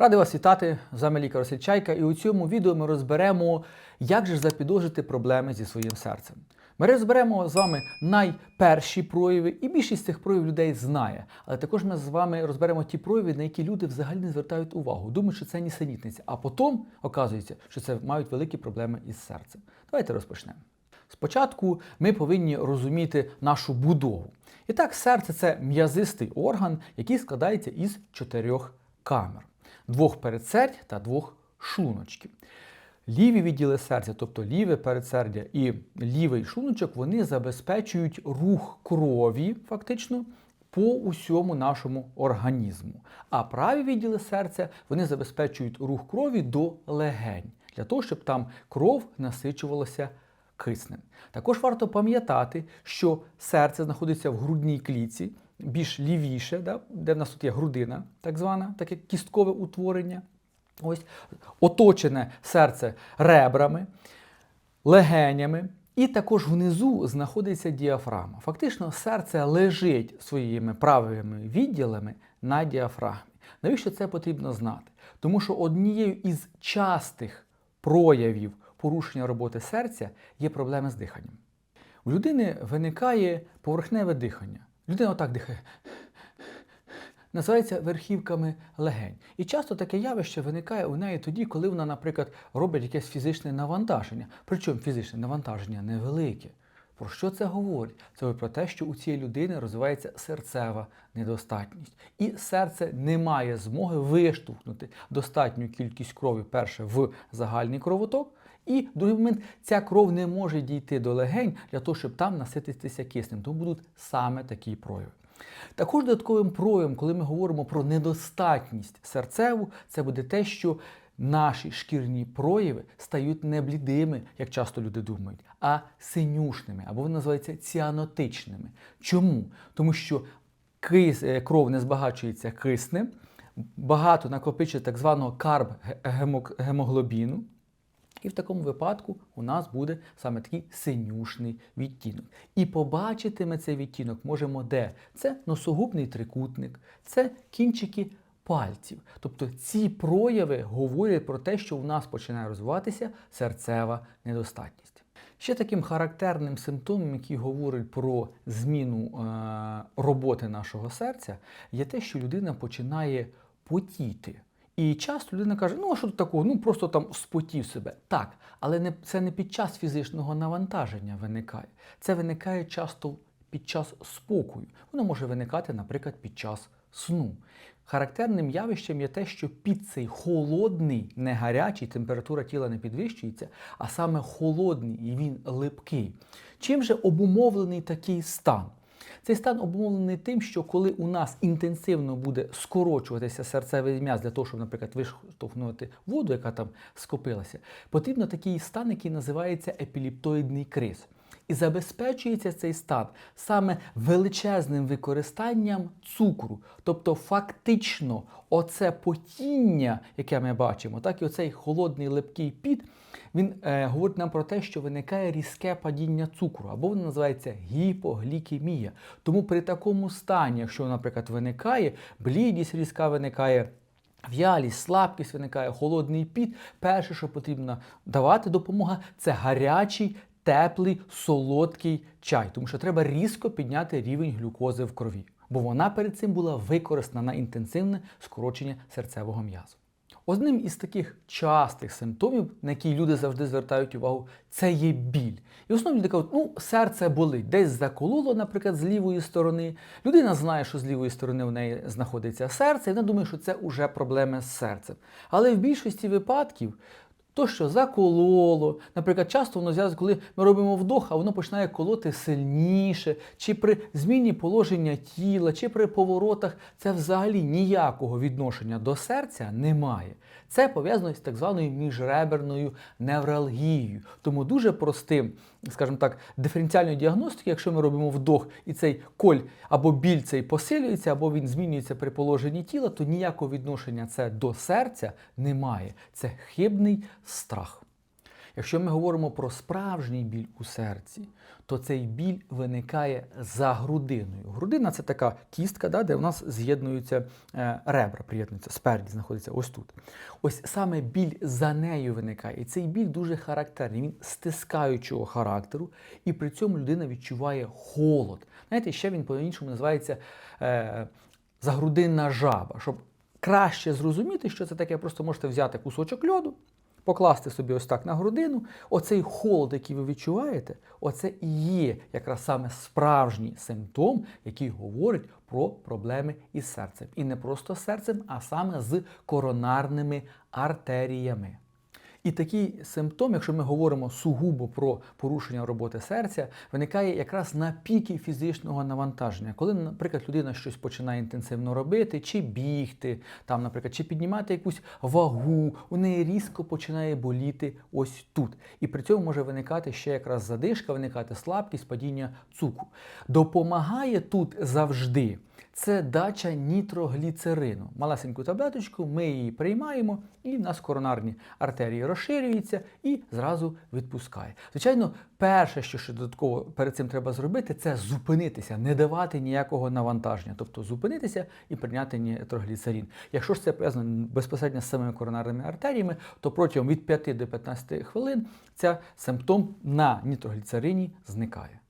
Радий вас вітати, з вами лікар Василь Чайка, і у цьому відео ми розберемо, як же запідозрити проблеми зі своїм серцем. Ми розберемо з вами найперші прояви, і більшість цих проявів людей знає. Але також ми з вами розберемо ті прояви, на які люди взагалі не звертають увагу. Думають, що це нісенітниця. А потім оказується, що це мають великі проблеми із серцем. Давайте розпочнемо. Спочатку ми повинні розуміти нашу будову. І так, серце це м'язистий орган, який складається із чотирьох камер: двох передсердь та двох шлуночків. Ліві відділи серця, тобто ліве передсердя і лівий шлуночок, вони забезпечують рух крові, фактично, по усьому нашому організму. А праві відділи серця вони забезпечують рух крові до легень, для того, щоб там кров насичувалася киснем. Також варто пам'ятати, що серце знаходиться в грудній клітці, більш лівіше, да, де в нас тут є грудина, так звана, таке кісткове утворення. Ось оточене серце ребрами, легенями, і також внизу знаходиться діафрагма. Фактично, серце лежить своїми правими відділами на діафрагмі. Навіщо це потрібно знати? Тому що однією із частих проявів порушення роботи серця є проблеми з диханням. У людини виникає поверхневе дихання. Людина отак дихає. Називається верхівками легень. І часто таке явище виникає у неї тоді, коли вона, наприклад, робить якесь фізичне навантаження. Причому фізичне навантаження невелике. Про що це говорить? Це про те, що у цієї людини розвивається серцева недостатність. І серце не має змоги виштовхнути достатню кількість крові, перше, в загальний кровоток. І другий момент, ця кров не може дійти до легень для того, щоб там насититися киснем. Тому будуть саме такі прояви. Також додатковим проявом, коли ми говоримо про недостатність серцеву, це буде те, що наші шкірні прояви стають не блідими, як часто люди думають, а синюшними, або вони називаються ціанотичними. Чому? Тому що е, кров не збагачується киснем, багато накопичує так званого карб-гемоглобіну, і в такому випадку у нас буде саме такий синюшний відтінок. І побачити ми цей відтінок можемо де? Це носогубний трикутник, це кінчики пальців. Тобто ці прояви говорять про те, що у нас починає розвиватися серцева недостатність. Ще таким характерним симптомом, який говорить про зміну е- роботи нашого серця, є те, що людина починає потіти. І часто людина каже, ну а що тут такого? Ну просто там спотів себе. Так, але не, це не під час фізичного навантаження виникає. Це виникає часто під час спокою. Воно може виникати, наприклад, під час сну. Характерним явищем є те, що під цей холодний, не гарячий, температура тіла не підвищується, а саме холодний і він липкий. Чим же обумовлений такий стан? Цей стан обумовлений тим, що коли у нас інтенсивно буде скорочуватися серцевий м'яз для того, щоб, наприклад, виштовхнути воду, яка там скопилася, потрібно такий стан, який називається епіліптоїдний криз. І забезпечується цей стан саме величезним використанням цукру. Тобто, фактично, оце потіння, яке ми бачимо, так і оцей холодний липкий піт, він е, говорить нам про те, що виникає різке падіння цукру, або воно називається гіпоглікемія. Тому при такому стані, якщо, наприклад, виникає блідість різка виникає. В'ялість, слабкість виникає, холодний піт. Перше, що потрібно давати допомога, це гарячий, теплий, солодкий чай, тому що треба різко підняти рівень глюкози в крові, бо вона перед цим була використана на інтенсивне скорочення серцевого м'язу. Одним із таких частих симптомів, на які люди завжди звертають увагу, це є біль. І основні кажуть, ну, серце болить, десь закололо, наприклад, з лівої сторони. Людина знає, що з лівої сторони в неї знаходиться серце, і вона думає, що це вже проблеми з серцем. Але в більшості випадків то, що закололо, наприклад, часто воно зв'язано, коли ми робимо вдох, а воно починає колоти сильніше, чи при зміні положення тіла, чи при поворотах, це взагалі ніякого відношення до серця немає. Це пов'язано з так званою міжреберною невралгією. Тому дуже простим, скажімо так, диференціальної діагностики, якщо ми робимо вдох і цей коль або біль цей посилюється, або він змінюється при положенні тіла, то ніякого відношення це до серця немає. Це хибний страх. Якщо ми говоримо про справжній біль у серці, то цей біль виникає за грудиною. Грудина це така кістка, да, де у нас з'єднуються е, ребра, приєднуються, спереді знаходиться ось тут. Ось саме біль за нею виникає. І цей біль дуже характерний, він стискаючого характеру, і при цьому людина відчуває холод. Знаєте, ще він по-іншому називається е, загрудинна жаба. Щоб краще зрозуміти, що це таке, просто можете взяти кусочок льоду, покласти собі ось так на грудину. Оцей холод, який ви відчуваєте, оце і є якраз саме справжній симптом, який говорить про проблеми із серцем. І не просто з серцем, а саме з коронарними артеріями. І такий симптом, якщо ми говоримо сугубо про порушення роботи серця, виникає якраз на піки фізичного навантаження, коли, наприклад, людина щось починає інтенсивно робити, чи бігти, там, наприклад, чи піднімати якусь вагу, у неї різко починає боліти ось тут. І при цьому може виникати ще якраз задишка, виникати слабкість, падіння цукру. Допомагає тут завжди. Це дача нітрогліцерину. Малесеньку таблеточку, ми її приймаємо, і в нас коронарні артерії розширюються і зразу відпускає. Звичайно, перше, що ще додатково перед цим треба зробити, це зупинитися, не давати ніякого навантаження, тобто зупинитися і прийняти нітрогліцерин. Якщо ж це пов'язано безпосередньо з самими коронарними артеріями, то протягом від 5 до 15 хвилин ця симптом на нітрогліцерині зникає.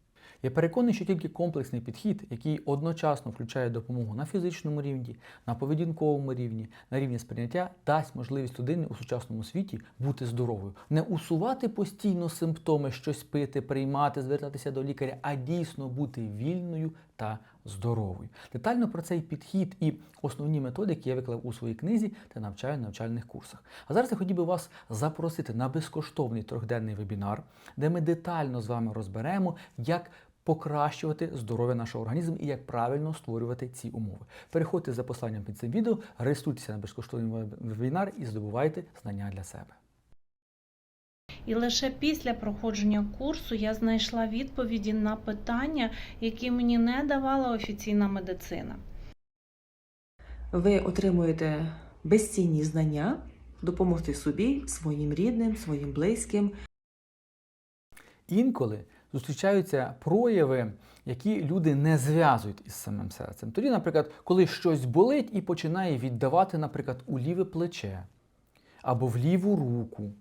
Я переконаний, що тільки комплексний підхід, який одночасно включає допомогу на фізичному рівні, на поведінковому рівні, на рівні сприйняття, дасть можливість людині у сучасному світі бути здоровою, не усувати постійно симптоми, щось пити, приймати, звертатися до лікаря, а дійсно бути вільною та здоровою. Детально про цей підхід і основні методики я виклав у своїй книзі та навчаю на навчальних курсах. А зараз я хотів би вас запросити на безкоштовний трьохденний вебінар, де ми детально з вами розберемо, як покращувати здоров'я нашого організму і як правильно створювати ці умови. Переходьте за посланням під цим відео, реєструйтеся на безкоштовний вебінар і здобувайте знання для себе. І лише після проходження курсу я знайшла відповіді на питання, які мені не давала офіційна медицина. Ви отримуєте безцінні знання, допомогти собі, своїм рідним, своїм близьким. Інколи зустрічаються прояви, які люди не зв'язують із самим серцем. Тоді, наприклад, коли щось болить і починає віддавати, наприклад, у ліве плече або в ліву руку.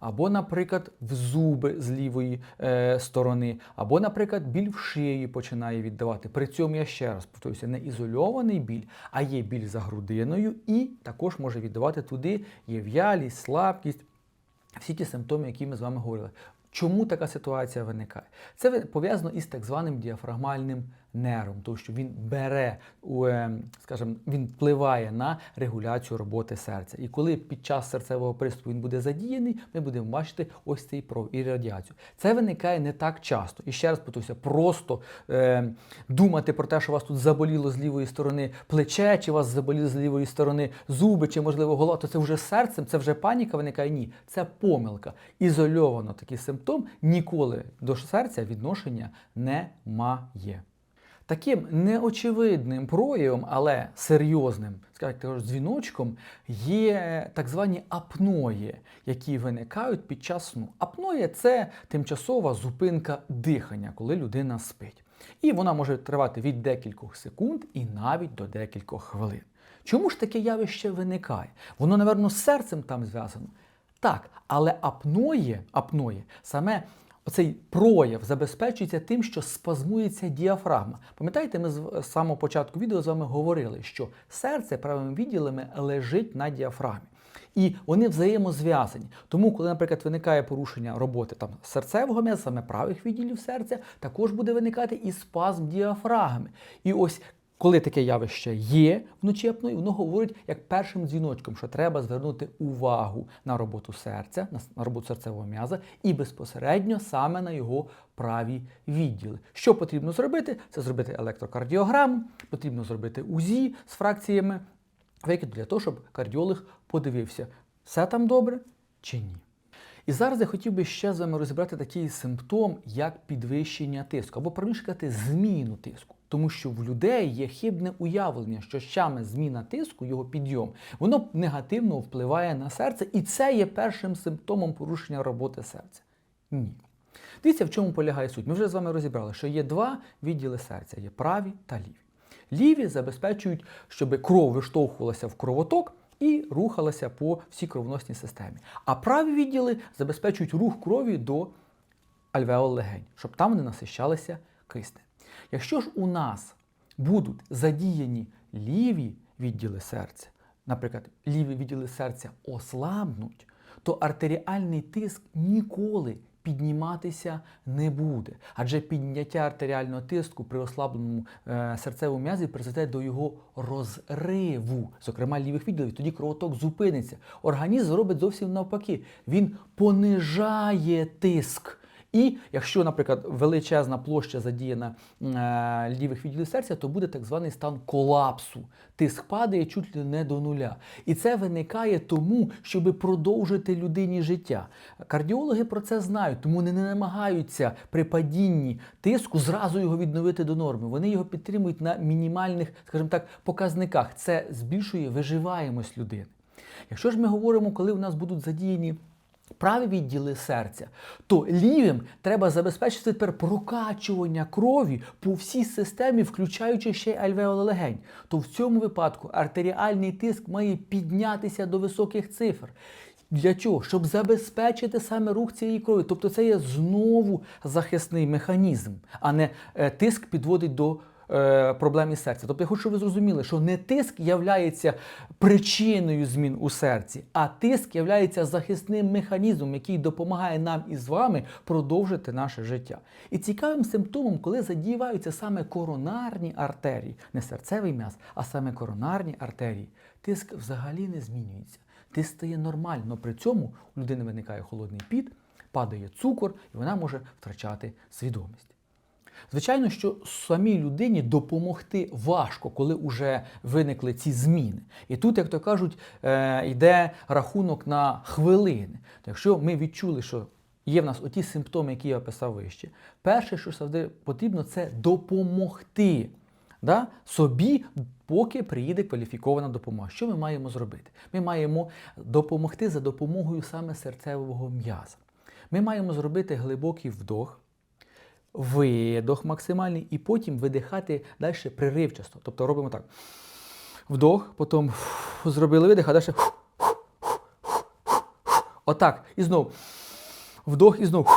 Або, наприклад, в зуби з лівої е, сторони, або, наприклад, біль в шиї починає віддавати. При цьому я ще раз повторюся, не ізольований біль, а є біль за грудиною, і також може віддавати туди є в'ялість, слабкість, всі ті симптоми, які ми з вами говорили. Чому така ситуація виникає? Це пов'язано із так званим діафрагмальним нервом, тому що він бере, е, скажімо, він впливає на регуляцію роботи серця. І коли під час серцевого приступу він буде задіяний, ми будемо бачити ось цей пров і радіацію. Це виникає не так часто. І ще раз повторюся, просто е, думати про те, що вас тут заболіло з лівої сторони плече, чи вас заболіло з лівої сторони зуби, чи можливо голова, то це вже серцем, це вже паніка виникає. Ні, це помилка. Ізольовано такий симптом ніколи до серця відношення не має. Таким неочевидним проявом, але серйозним, скажімо, дзвіночком є так звані апної, які виникають під час сну. Апноє це тимчасова зупинка дихання, коли людина спить. І вона може тривати від декількох секунд і навіть до декількох хвилин. Чому ж таке явище виникає? Воно, напевно, з серцем там зв'язано. Так, але апноє, апноє саме оцей прояв забезпечується тим, що спазмується діафрагма. Пам'ятаєте, ми з самого початку відео з вами говорили, що серце правими відділами лежить на діафрагмі. І вони взаємозв'язані. Тому, коли, наприклад, виникає порушення роботи там серцевого м'яза, саме правих відділів серця, також буде виникати і спазм діафрагми. І ось коли таке явище є вночі апної, воно говорить як першим дзвіночком, що треба звернути увагу на роботу серця, на роботу серцевого м'яза і безпосередньо саме на його праві відділи. Що потрібно зробити? Це зробити електрокардіограму, потрібно зробити УЗІ з фракціями викиду для того, щоб кардіолог подивився, все там добре чи ні. І зараз я хотів би ще з вами розібрати такий симптом, як підвищення тиску, або правильніше сказати, зміну тиску. Тому що в людей є хибне уявлення, що саме зміна тиску, його підйом, воно негативно впливає на серце, і це є першим симптомом порушення роботи серця. Ні. Дивіться, в чому полягає суть. Ми вже з вами розібрали, що є два відділи серця: є праві та ліві. Ліві забезпечують, щоб кров виштовхувалася в кровоток і рухалася по всій кровоносній системі. А праві відділи забезпечують рух крові до альвеол легень, щоб там вони насищалися киснем. Якщо ж у нас будуть задіяні ліві відділи серця, наприклад, ліві відділи серця ослабнуть, то артеріальний тиск ніколи підніматися не буде. Адже підняття артеріального тиску при ослабленому е, серцевому м'язі призведе до його розриву, зокрема лівих відділів. Тоді кровоток зупиниться. Організм робить зовсім навпаки. Він понижає тиск. І якщо, наприклад, величезна площа задіяна е, лівих відділів серця, то буде так званий стан колапсу. Тиск падає чуть ли не до нуля. І це виникає тому, щоб продовжити людині життя. Кардіологи про це знають, тому вони не намагаються при падінні тиску зразу його відновити до норми. Вони його підтримують на мінімальних, скажімо так, показниках. Це збільшує виживаємость людини. Якщо ж ми говоримо, коли у нас будуть задіяні праві відділи серця, то лівим треба забезпечити тепер прокачування крові по всій системі, включаючи ще й альвеолелегень. То в цьому випадку артеріальний тиск має піднятися до високих цифр. Для чого? Щоб забезпечити саме рух цієї крові. Тобто це є знову захисний механізм, а не е, тиск підводить до проблем із серця. Тобто я хочу, щоб ви зрозуміли, що не тиск являється причиною змін у серці, а тиск являється захисним механізмом, який допомагає нам із вами продовжити наше життя. І цікавим симптомом, коли задіваються саме коронарні артерії, не серцевий м'яз, а саме коронарні артерії, тиск взагалі не змінюється. Тиск стає нормально, при цьому у людини виникає холодний піт, падає цукор, і вона може втрачати свідомість. Звичайно, що самій людині допомогти важко, коли вже виникли ці зміни. І тут, як то кажуть, е, йде рахунок на хвилини. Якщо ми відчули, що є в нас оті симптоми, які я описав вище, перше, що завжди потрібно, це допомогти да, собі, поки приїде кваліфікована допомога. Що ми маємо зробити? Ми маємо допомогти за допомогою саме серцевого м'яза. Ми маємо зробити глибокий вдох видох максимальний, і потім видихати далі приривчасто. Тобто робимо так. Вдох, потім зробили видих, а далі. Отак. І знову. Вдох і знову.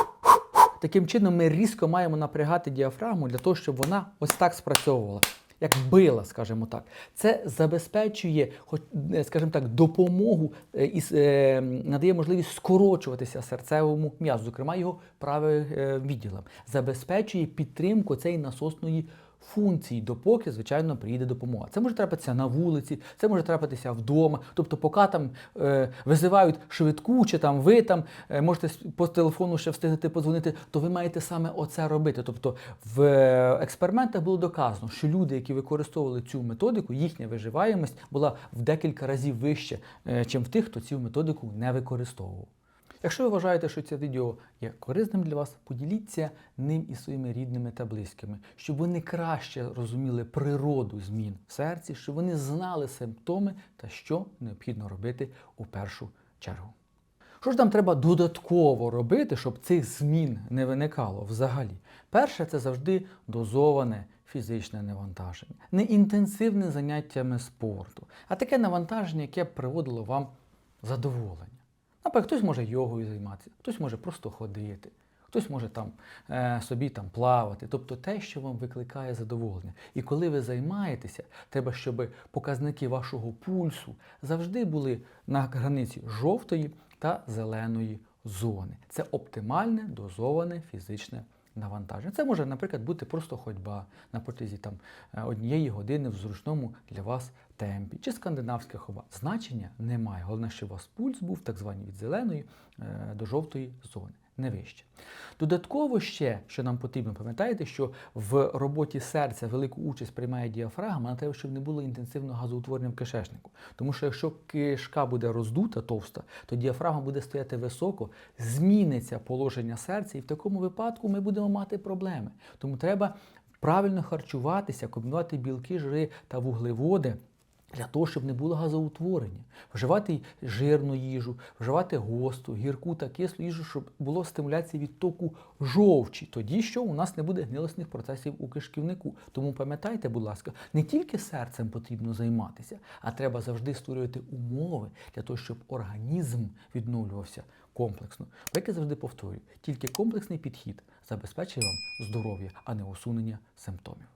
Таким чином ми різко маємо напрягати діафрагму для того, щоб вона ось так спрацьовувала. Як била, скажімо так, це забезпечує, хоч, е, скажімо так, допомогу е, і е, надає можливість скорочуватися серцевому м'язу, зокрема його правим відділам, забезпечує підтримку цієї насосної функції, допоки, звичайно, приїде допомога. Це може трапитися на вулиці, це може трапитися вдома. Тобто, поки там е, визивають швидку, чи там ви там е, можете по телефону ще встигнути подзвонити, то ви маєте саме оце робити. Тобто в е, експериментах було доказано, що люди, які використовували цю методику, їхня виживаємость була в декілька разів вище, е, чим в тих, хто цю методику не використовував. Якщо ви вважаєте, що це відео є корисним для вас, поділіться ним із своїми рідними та близькими, щоб вони краще розуміли природу змін в серці, щоб вони знали симптоми та що необхідно робити у першу чергу. Що ж нам треба додатково робити, щоб цих змін не виникало взагалі? Перше, це завжди дозоване фізичне навантаження, не інтенсивне заняттями спорту, а таке навантаження, яке б приводило вам задоволення. Наприклад, хтось може йогою займатися, хтось може просто ходити, хтось може там е, собі там плавати, тобто те, що вам викликає задоволення. І коли ви займаєтеся, треба, щоб показники вашого пульсу завжди були на границі жовтої та зеленої зони. Це оптимальне дозоване фізичне навантаження. Це може, наприклад, бути просто ходьба на протязі там е, однієї години в зручному для вас темпі чи скандинавська хоба. Значення немає. Головне, щоб у вас пульс був так званий від зеленої е, до жовтої зони. Не вище. Додатково ще, що нам потрібно, пам'ятаєте, що в роботі серця велику участь приймає діафрагма, на те, щоб не було інтенсивного газоутворення в кишечнику. Тому що якщо кишка буде роздута, товста, то діафрагма буде стояти високо, зміниться положення серця, і в такому випадку ми будемо мати проблеми. Тому треба правильно харчуватися, комбінувати білки, жири та вуглеводи. Для того, щоб не було газоутворення, вживати жирну їжу, вживати госту, гірку та кислу їжу, щоб було стимуляція відтоку жовчі. Тоді що у нас не буде гнилосних процесів у кишківнику. Тому пам'ятайте, будь ласка, не тільки серцем потрібно займатися, а треба завжди створювати умови для того, щоб організм відновлювався комплексно. Як я завжди повторюю, тільки комплексний підхід забезпечує вам здоров'я, а не усунення симптомів.